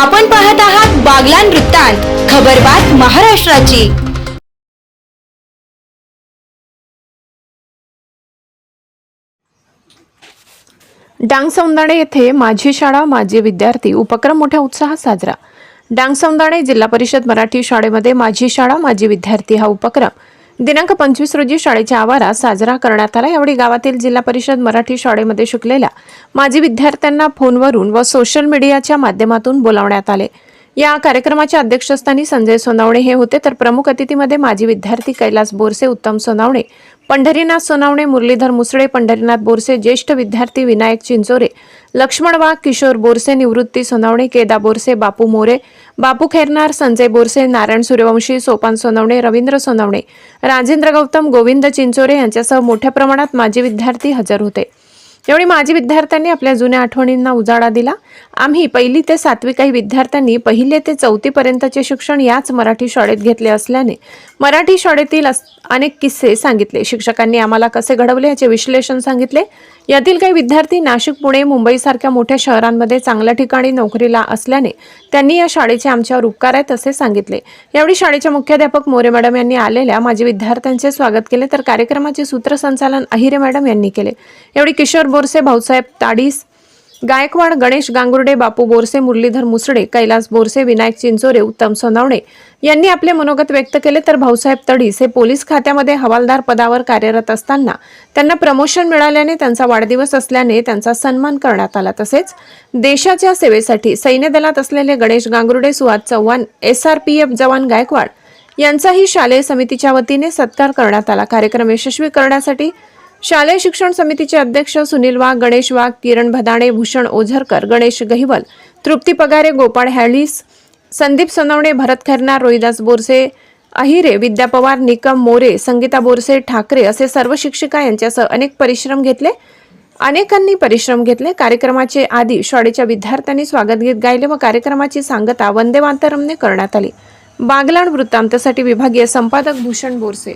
आपण पाहत आहात बागलान वृत्तांत खबरबात महाराष्ट्राची. डांग सौंदाणे येथे माझी शाळा माझे विद्यार्थी उपक्रम मोठ्या उत्साहात साजरा. डांग सौंदाणे जिल्हा परिषद मराठी शाळेमध्ये माझी शाळा माझी विद्यार्थी हा उपक्रम. दिनांक पंचवीस रोजी शाळेच्या आवारात साजरा करण्यात आला. यावेळी गावातील जिल्हा परिषद मराठी शाळेमध्ये शिकलेल्या माजी विद्यार्थ्यांना फोनवरून व सोशल मीडियाच्या माध्यमातून बोलावण्यात आले. या कार्यक्रमाच्या अध्यक्षस्थानी संजय सोनावणे हे होते. तर प्रमुख अतिथीमध्ये माजी विद्यार्थी कैलास बोरसे उत्तम सोनावणे पंढरीनाथ सोनावणे मुरलीधर मुसळे पंढरीनाथ बोरसे ज्येष्ठ विद्यार्थी विनायक चिंचोरे लक्ष्मण वाघ किशोर बोरसे निवृत्ती सोनावणे केदा बोरसे बापू मोरे बापू खैरनार संजय बोरसे नारायण सूर्यवंशी सोपान सोनवणे रवींद्र सोनवणे राजेंद्र गौतम गोविंद चिंचोरे यांच्यासह मोठ्या प्रमाणात माजी विद्यार्थी हजर होते. यावेळी माजी विद्यार्थ्यांनी आपल्या जुन्या आठवणींना उजाळा दिला. आम्ही पहिली ते सातवी काही विद्यार्थ्यांनी पहिले ते चौथीपर्यंतचे शिक्षण याच मराठी शाळेत घेतले असल्याने मराठी शाळेतील अस- अनेक किस्से सांगितले. शिक्षकांनी आम्हाला कसे घडवले याचे विश्लेषण सांगितले. यातील काही विद्यार्थी नाशिक पुणे मुंबईसारख्या मोठ्या शहरांमध्ये चांगल्या ठिकाणी नोकरीला असल्याने त्यांनी या शाळेचे आमच्यावर उपकार आहेत असे सांगितले. यावेळी शाळेच्या मुख्याध्यापक मोरे मॅडम यांनी आलेल्या माझे विद्यार्थ्यांचे स्वागत केले तर कार्यक्रमाचे सूत्रसंचालन अहिरे मॅडम यांनी केले. यावेळी किशोर बोरसे भाऊसाहेब ताडीस गायकवाड गणेश गांगुर्डे बापू बोरसे मुरलीधर मुसडे कैलास बोरसे विनायक चिंचोरे उत्तम सोनावणे यांनी आपले मनोगत व्यक्त केले तर भाऊसाहेब तडीस हे पोलीस खात्यामध्ये हवालदार पदावर कार्यरत असताना त्यांना प्रमोशन मिळाल्याने त्यांचा वाढदिवस असल्याने त्यांचा सन्मान करण्यात आला. तसेच देशाच्या सेवेसाठी सैन्य दलात असलेले Ganesh Gangurde Suhas Chavan S R P F जवान गायकवाड यांचाही शालेय समितीच्या वतीने सत्कार करण्यात आला. कार्यक्रम यशस्वी करण्यासाठी शालेय शिक्षण समितीचे अध्यक्ष सुनील वाघ गणेश वाघ किरण भदाणे भूषण ओझरकर गणेश गहिवल तृप्ती पगारे गोपाळ हॅलिस संदीप सोनवणे भरत खैरनार रोहिदास बोरसे अहिरे विद्या पवार निकम मोरे संगीता बोरसे ठाकरे असे सर्व शिक्षिका यांच्यासह अनेक परिश्रम घेतले. अनेकांनी परिश्रम घेतले. कार्यक्रमाचे आधी शाळेच्या विद्यार्थ्यांनी स्वागत गीत गायले व कार्यक्रमाची सांगता वंदे मातरमने करण्यात आली. बागलाण वृत्तांतसाठी विभागीय संपादक भूषण बोरसे.